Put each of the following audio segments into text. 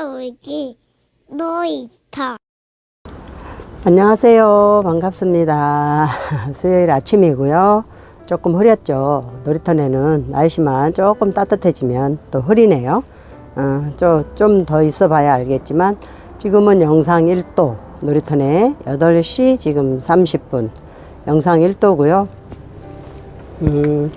할아버지 놀이터 안녕하세요. 반갑습니다. 수요일 아침이고요. 조금 흐렸죠. 놀이터 내는 날씨만 조금 따뜻해지면 또 흐리네요. 어, 좀더 있어 봐야 알겠지만 지금은 영상 1도 놀이터 내 8시 지금 30분 영상 1도고요. 음,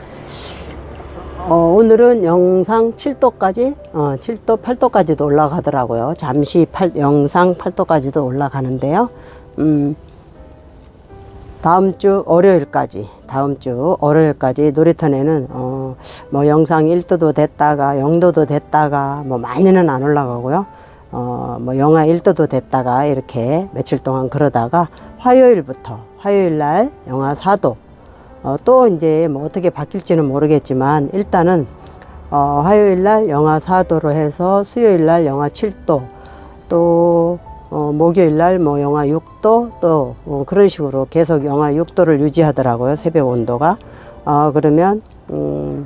어, 오늘은 영상 7도까지, 어, 7도, 8도까지도 올라가더라고요. 잠시 8, 영상 8도까지도 올라가는데요. 음, 다음 주 월요일까지, 다음 주 월요일까지 놀이터내는, 어, 뭐 영상 1도도 됐다가, 0도도 됐다가, 뭐 많이는 안 올라가고요. 어, 뭐 영하 1도도 됐다가 이렇게 며칠 동안 그러다가 화요일부터, 화요일 날 영하 4도, 어, 또 이제 뭐 어떻게 바뀔지는 모르겠지만 일단은 어, 화요일 날 영하 4도로 해서 수요일 날 영하 7도 또 어, 목요일 날 뭐 영하 6도 또 어, 그런 식으로 계속 영하 6도를 유지하더라고요 새벽 온도가 어, 그러면 음,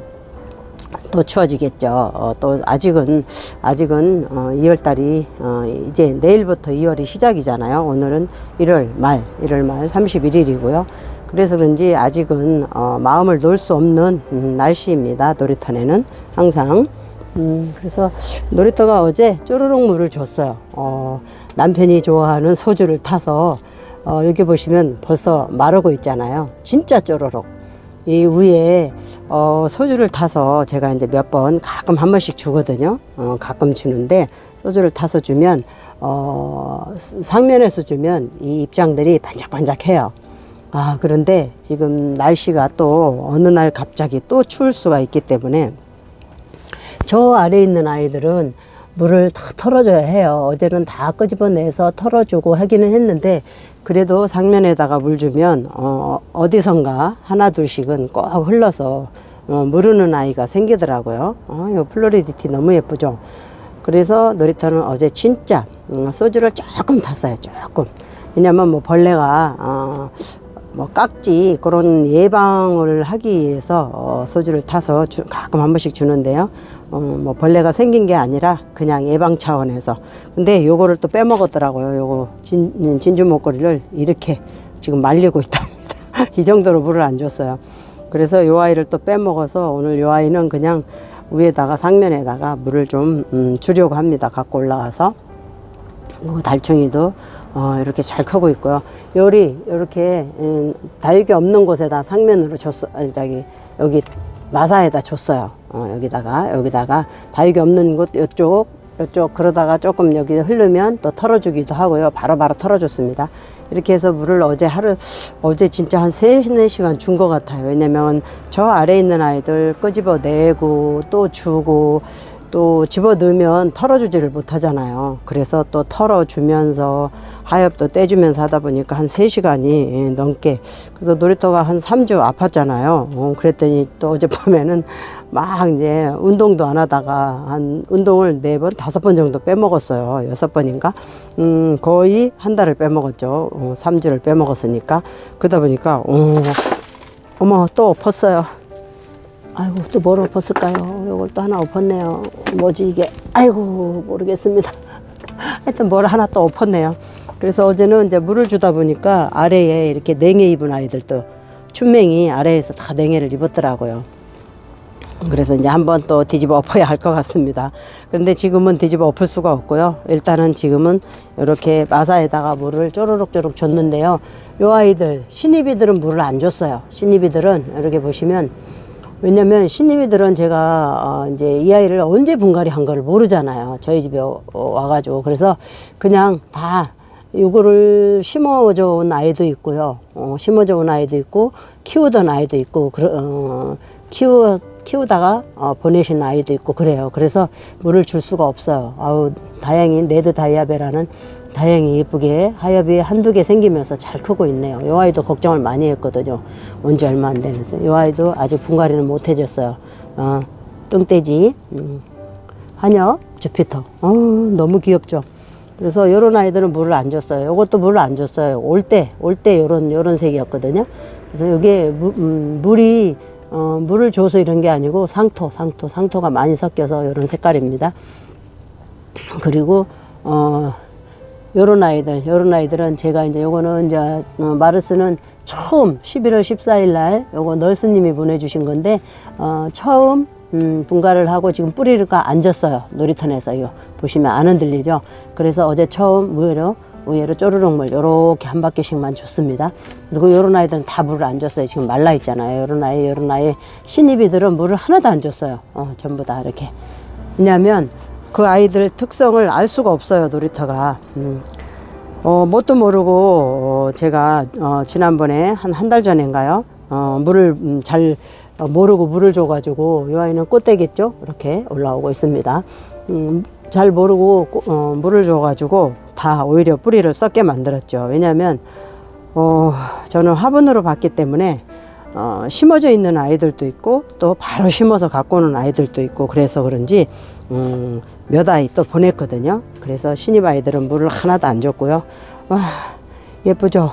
또 추워지겠죠. 어, 또 아직은 아직은 어, 2월 달이 어, 이제 내일부터 2월이 시작이잖아요. 오늘은 1월 말, 1월 말 31일이고요. 그래서 그런지 아직은 어, 마음을 놓을 수 없는 음, 날씨입니다. 놀이터에는 항상. 음, 그래서 놀이터가 어제 쪼르륵 물을 줬어요. 어, 남편이 좋아하는 소주를 타서 어, 여기 보시면 벌써 마르고 있잖아요. 진짜 쪼르륵. 이 위에 어, 소주를 타서 제가 이제 몇 번 가끔 한 번씩 주거든요. 어, 가끔 주는데 소주를 타서 주면 어, 상면에서 주면 이 입장들이 반짝반짝해요. 아 그런데 지금 날씨가 또 어느 날 갑자기 또 추울 수가 있기 때문에 저 아래 있는 아이들은 물을 다 털어줘야 해요. 어제는 다 끄집어내서 털어주고 하기는 했는데 그래도 상면에다가 물 주면 어, 어디선가 하나 둘씩은 꼭 흘러서 어, 무르는 아이가 생기더라고요. 어, 이 플로리디티 너무 예쁘죠. 그래서 놀이터는 어제 진짜 음, 소주를 조금 탔어요. 조금. 왜냐면 뭐 벌레가 어, 뭐 깍지 그런 예방을 하기 위해서 어, 소주를 타서 주, 가끔 한 번씩 주는데요. 어, 뭐 벌레가 생긴 게 아니라 그냥 예방 차원에서. 근데 요거를 또 빼먹었더라고요. 요거 진, 진주 목걸이를 이렇게 지금 말리고 있답니다. 이 정도로 물을 안 줬어요. 그래서 요 아이를 또 빼먹어서 오늘 요 아이는 그냥 위에다가 상면에다가 물을 좀 음, 주려고 합니다. 갖고 올라가서. 달총이도 어, 이렇게 잘 크고 있고요. 요리 이렇게 음, 다육이 없는 곳에다 상면으로 줬어. 아니, 저기 여기 마사에다 줬어요. 어, 여기다가 여기다가 다육이 없는 곳 이쪽 이쪽 그러다가 조금 여기 흐르면 또 털어주기도 하고요. 바로바로 털어줬습니다. 이렇게 해서 물을 어제 하루 어제 진짜 한 세, 네 시간 준 것 같아요. 왜냐면 저 아래 있는 아이들 끄집어 내고 또 주고 또 집어 넣으면 털어주지를 못하잖아요. 그래서 또 털어주면서 하엽도 떼주면서 하다 보니까 한 세시간이 넘게 그래서 놀이터가 한 삼 주 아팠잖아요. 어, 그랬더니 또 어젯밤에는 막 이제 운동도 안 하다가 한 운동을 네 번, 다섯 번 정도 빼먹었어요. 여섯 번인가? 음, 거의 한 달을 빼먹었죠. 어, 3주를 빼먹었으니까. 그러다 보니까, 어, 어머, 또 엎었어요. 아이고 또 뭘 엎었을까요? 이걸 또 하나 엎었네요. 뭐지 이게? 아이고 모르겠습니다. 하여튼 뭘 하나 또 엎었네요. 그래서 어제는 이제 물을 주다 보니까 아래에 이렇게 냉해 입은 아이들도 춘맹이 아래에서 다 냉해를 입었더라고요. 그래서 이제 한번 또 뒤집어 엎어야 할 것 같습니다. 그런데 지금은 뒤집어 엎을 수가 없고요. 일단은 지금은 이렇게 마사에다가 물을 쪼르륵쪼르륵 줬는데요. 요 아이들 신입이들은 물을 안 줬어요. 신입이들은 이렇게 보시면 왜냐면 신입이들은 제가 어 이제 이 아이를 언제 분갈이 한 거를 모르잖아요. 저희 집에 어- 와가지고 그래서 그냥 다 이거를 심어져 온 아이도 있고요. 어, 심어져 온 아이도 있고 키우던 아이도 있고 그러, 어, 키우 키우다가 어, 보내신 아이도 있고 그래요. 그래서 물을 줄 수가 없어요. 아우 다행히 네드 다이아베라는 다행히 예쁘게 하엽이 한두 개 생기면서 잘 크고 있네요. 이 아이도 걱정을 많이 했거든요. 온 지 얼마 안 되는데 이 아이도 아직 분갈이는 못 해줬어요. 어, 뚱돼지, 음, 한엽, 주피터. 어, 너무 귀엽죠. 그래서 요런 아이들은 물을 안 줬어요. 요것도 물을 안 줬어요. 올 때, 올 때 요런, 요런 색이었거든요. 그래서 무, 음, 물이, 어, 물을 줘서 이런 게 아니고 상토, 상토, 상토가 많이 섞여서 요런 색깔입니다. 그리고 어 요런 아이들, 요런 아이들은 제가 이제 요거는 이제 어, 마르스는 처음 11월 14일 날 요거 널스님이 보내주신 건데 어 처음 음, 분갈을 하고 지금 뿌리가 앉았어요 놀이터에서 이거 보시면 안 흔들리죠. 그래서 어제 처음 무예로 우예로 쪼르륵물 요렇게 한 바퀴씩만 줬습니다. 그리고 요런 아이들은 다 물을 안 줬어요. 지금 말라 있잖아요. 요런 아이, 요런 아이 신입이들은 물을 하나도 안 줬어요. 어, 전부 다 이렇게. 왜냐하면 그 아이들 특성을 알 수가 없어요. 놀이터가. 음. 어, 뭣도 모르고 어, 제가 어, 지난번에 한 한 달 전인가요? 어, 물을 음, 잘 어, 모르고 물을 줘가지고 이 아이는 꽃대겠죠? 이렇게 올라오고 있습니다. 음, 잘 모르고 꼬- 어, 물을 줘가지고 다 오히려 뿌리를 썩게 만들었죠. 왜냐하면 어, 저는 화분으로 봤기 때문에 어, 심어져 있는 아이들도 있고 또 바로 심어서 갖고 오는 아이들도 있고 그래서 그런지 음, 몇 아이 또 보냈거든요. 그래서 신입 아이들은 물을 하나도 안 줬고요. 와 예쁘죠.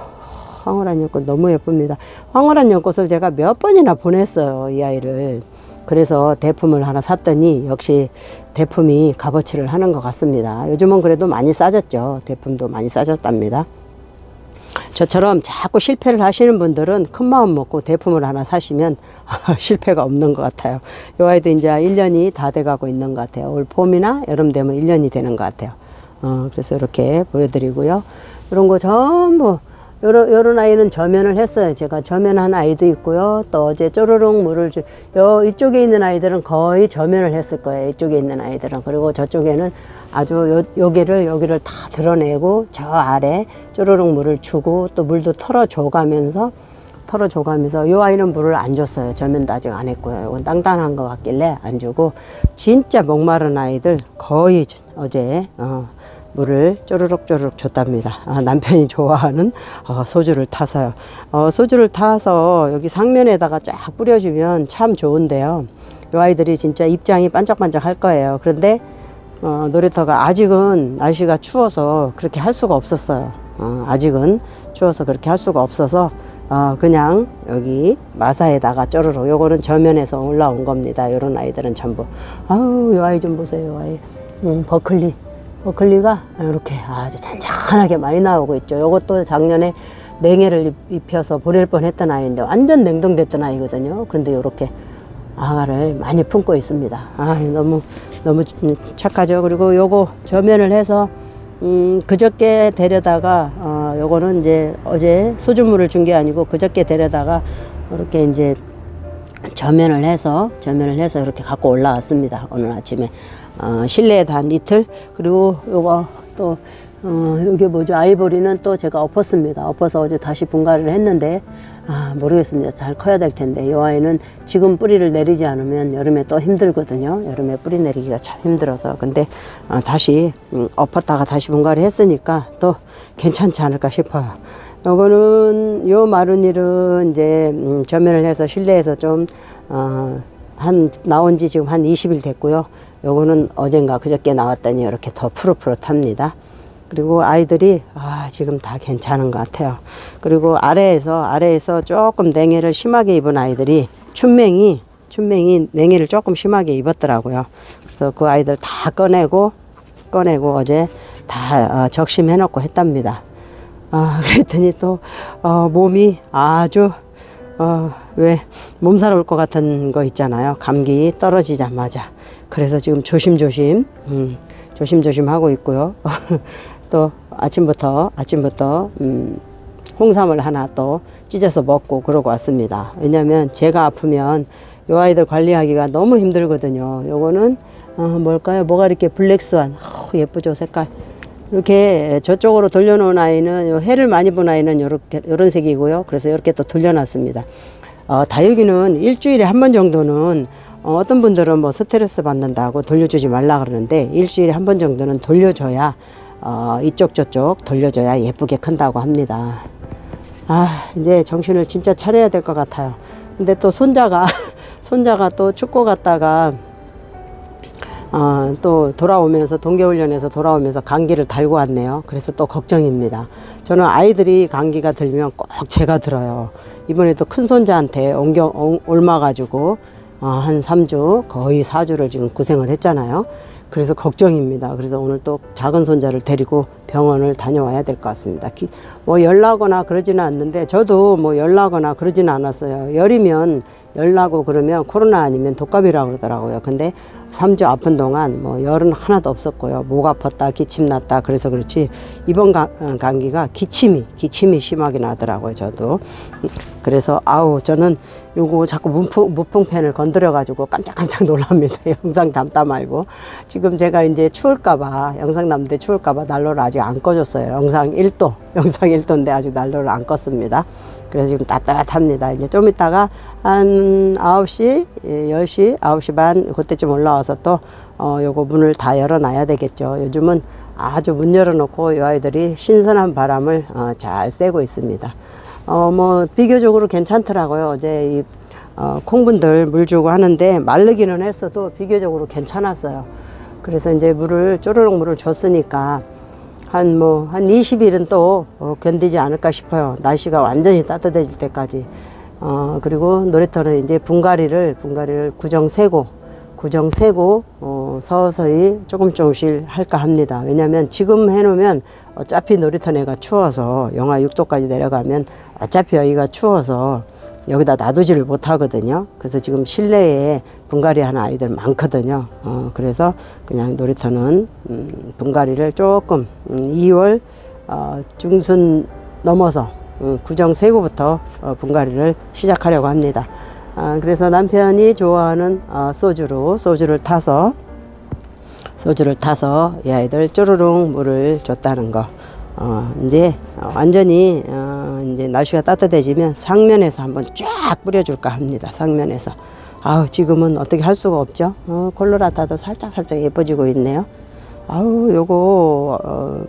황홀한 연꽃 너무 예쁩니다. 황홀한 연꽃을 제가 몇 번이나 보냈어요 이 아이를. 그래서 대품을 하나 샀더니 역시 대품이 값어치를 하는 것 같습니다. 요즘은 그래도 많이 싸졌죠. 대품도 많이 싸졌답니다. 저처럼 자꾸 실패를 하시는 분들은 큰 마음 먹고 대품을 하나 사시면 실패가 없는 것 같아요. 요 아이도 이제 1년이 다 돼가고 있는 것 같아요. 올 봄이나 여름 되면 1년이 되는 것 같아요. 어, 그래서 이렇게 보여드리고요. 이런 거 전부 요런, 요런 아이는 저면을 했어요. 제가 저면한 아이도 있고요. 또 어제 쪼르륵 물을 주, 요, 이쪽에 있는 아이들은 거의 저면을 했을 거예요. 이쪽에 있는 아이들은. 그리고 저쪽에는 아주 요, 여기를, 여기를 다 드러내고 저 아래 쪼르륵 물을 주고 또 물도 털어줘 가면서 털어줘 가면서 요 아이는 물을 안 줬어요. 저면도 아직 안 했고요. 이건 땅땅한 것 같길래 안 주고 진짜 목마른 아이들 거의 저- 어제 어, 물을 쪼르륵쪼르륵 줬답니다. 아, 남편이 좋아하는 어, 소주를 타서요. 어, 소주를 타서 여기 상면에다가 쫙 뿌려주면 참 좋은데요. 이 아이들이 진짜 입장이 반짝반짝 할 거예요. 그런데 어, 놀이터가 아직은 날씨가 추워서 그렇게 할 수가 없었어요. 어, 아직은 추워서 그렇게 할 수가 없어서 어, 그냥 여기 마사에다가 쪼르륵 요거는 저면에서 올라온 겁니다. 요런 아이들은 전부 아우 요 아이 좀 보세요. 요 아이 음, 버클리 버클리가 이렇게 아주 잔잔하게 많이 나오고 있죠. 요것도 작년에 냉해를 입- 입혀서 보낼 뻔했던 아이인데 완전 냉동됐던 아이거든요. 그런데 이렇게 아가를 많이 품고 있습니다. 아 너무 너무 착하죠. 그리고 요거 저면을 해서 음 그저께 데려다가 어 요거는 이제 어제 소주물을 준 게 아니고 그저께 데려다가 이렇게 이제 저면을 해서 저면을 해서 이렇게 갖고 올라왔습니다. 오늘 아침에 어, 실내에 단 이틀 그리고 요거 또 어, 여기 뭐죠 아이보리는 또 제가 엎었습니다. 엎어서 어제 다시 분갈이를 했는데 아 모르겠습니다. 잘 커야 될 텐데 이 아이는 지금 뿌리를 내리지 않으면 여름에 또 힘들거든요. 여름에 뿌리 내리기가 참 힘들어서 근데 어, 다시 음, 엎었다가 다시 분갈이 했으니까 또 괜찮지 않을까 싶어요. 요거는 요 마루닐은 이제 음, 저면을 해서 실내에서 좀 어, 한 나온 지 지금 한 20일 됐고요. 요거는 어젠가 그저께 나왔더니 이렇게 더 푸릇푸릇합니다. 그리고 아이들이 아 지금 다 괜찮은 것 같아요. 그리고 아래에서 아래에서 조금 냉해를 심하게 입은 아이들이 춘맹이 춘맹이 냉해를 조금 심하게 입었더라고요. 그래서 그 아이들 다 꺼내고 꺼내고 어제 다 어, 적심해 놓고 했답니다. 아, 그랬더니 또, 어, 몸이 아주, 어, 왜, 몸살 올 것 같은 거 있잖아요. 감기 떨어지자마자. 그래서 지금 조심조심, 음, 조심조심 하고 있고요. 또 아침부터, 아침부터, 음, 홍삼을 하나 또 찢어서 먹고 그러고 왔습니다. 왜냐면 제가 아프면 요 아이들 관리하기가 너무 힘들거든요. 요거는, 어, 뭘까요? 뭐가 이렇게 블랙스완. 어, 예쁘죠, 색깔. 이렇게 저쪽으로 돌려놓은 아이는 요 해를 많이 본 아이는 요렇게 요런 색이고요. 그래서 이렇게 또 돌려놨습니다. 어, 다육이는 일주일에 한 번 정도는 어, 어떤 분들은 뭐 스트레스 받는다고 돌려주지 말라 그러는데 일주일에 한 번 정도는 돌려줘야 어, 이쪽 저쪽 돌려줘야 예쁘게 큰다고 합니다. 아 이제 정신을 진짜 차려야 될 것 같아요. 근데 또 손자가 손자가 또 축구 갔다가 어, 또 돌아오면서 동계훈련에서 돌아오면서 감기를 달고 왔네요. 그래서 또 걱정입니다. 저는 아이들이 감기가 들면 꼭 제가 들어요. 이번에도 큰 손자한테 옮겨 옮- 옮아가지고 어, 한 3주 거의 4주를 지금 고생을 했잖아요. 그래서 걱정입니다. 그래서 오늘 또 작은 손자를 데리고 병원을 다녀와야 될 것 같습니다. 기- 뭐 열나거나 그러지는 않는데 저도 뭐 열나거나 그러지는 않았어요. 열이면 열나고 그러면 코로나 아니면 독감이라고 그러더라고요. 근데 3주 아픈 동안 뭐 열은 하나도 없었고요. 목 아팠다, 기침 났다. 그래서 그렇지 이번 가- 어, 감기가 기침이 기침이 심하게 나더라고요. 저도 그래서 아우 저는 요거 자꾸 무풍, 무풍팬을 건드려 가지고 깜짝깜짝 놀랍니다. 영상 담다 말고 지금 제가 이제 추울까봐 영상 담는데 추울까봐 난로를 아직 안 꺼줬어요. 영상 1도 영상 1도인데 아직 난로를 안 껐습니다. 그래서 지금 따뜻합니다. 이제 좀 이따가 한 9시, 예, 10시, 9시 반 그때쯤 올라와서 또 어, 요거 문을 다 열어놔야 되겠죠. 요즘은 아주 문 열어놓고 이 아이들이 신선한 바람을 어, 잘 쐬고 있습니다. 어, 뭐, 비교적으로 괜찮더라고요. 어제 이, 어, 콩분들 물 주고 하는데 마르기는 했어도 비교적으로 괜찮았어요. 그래서 이제 물을, 쪼르륵 물을 줬으니까 한 뭐, 한 20일은 또 어, 견디지 않을까 싶어요. 날씨가 완전히 따뜻해질 때까지. 어, 그리고 놀이터는 이제 분갈이를, 분갈이를 구정 세고, 구정 세고 어, 서서히 조금 조금씩 할까 합니다. 왜냐하면 지금 해놓으면 어차피 놀이터 내가 추워서 영하 6도까지 내려가면 어차피 여기가 추워서 여기다 놔두지를 못하거든요. 그래서 지금 실내에 분갈이 하는 아이들 많거든요. 어, 그래서 그냥 놀이터는 음, 분갈이를 조금 음, 2월 어, 중순 넘어서 음, 구정 세고부터 어, 분갈이를 시작하려고 합니다. 아, 그래서 남편이 좋아하는 어, 소주로 소주를 타서 소주를 타서 이 아이들 쪼르륵 물을 줬다는 거. 어, 이제 어, 완전히 어, 이제 날씨가 따뜻해지면 상면에서 한번 쫙 뿌려줄까 합니다. 상면에서. 아우 지금은 어떻게 할 수가 없죠. 어, 콜로라다도 살짝 살짝 예뻐지고 있네요. 아우 요거 어,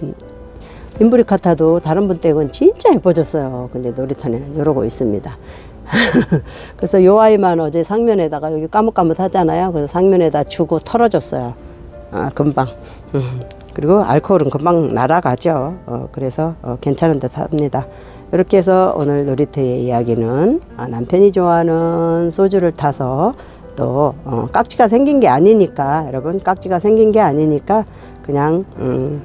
인브리카타도 다른 분 댁은 진짜 예뻐졌어요. 근데 놀이터에는 이러고 있습니다. 그래서 요 아이만 어제 상면에다가 여기 까뭇까뭇하잖아요. 그래서 상면에다 주고 털어줬어요. 아, 금방. 음, 그리고 알코올은 금방 날아가죠. 어, 그래서 어, 괜찮은 듯 합니다. 이렇게 해서 오늘 놀이터의 이야기는 아, 남편이 좋아하는 소주를 타서 또 어, 깍지가 생긴 게 아니니까 여러분 깍지가 생긴 게 아니니까 그냥 음,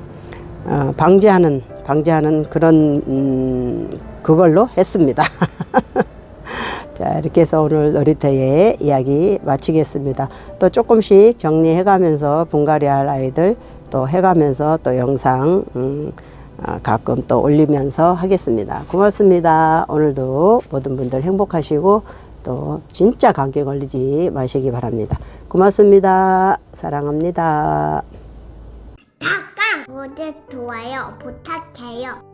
어, 방지하는 방지하는 그런 음, 그걸로 했습니다. 자 이렇게 해서 오늘 놀이터의 이야기 마치겠습니다. 또 조금씩 정리해가면서 분갈이할 아이들 또 해가면서 또 영상 음, 아, 가끔 또 올리면서 하겠습니다. 고맙습니다. 오늘도 모든 분들 행복하시고 또 진짜 감기 걸리지 마시기 바랍니다. 고맙습니다. 사랑합니다. 구독, 좋아요 부탁해요.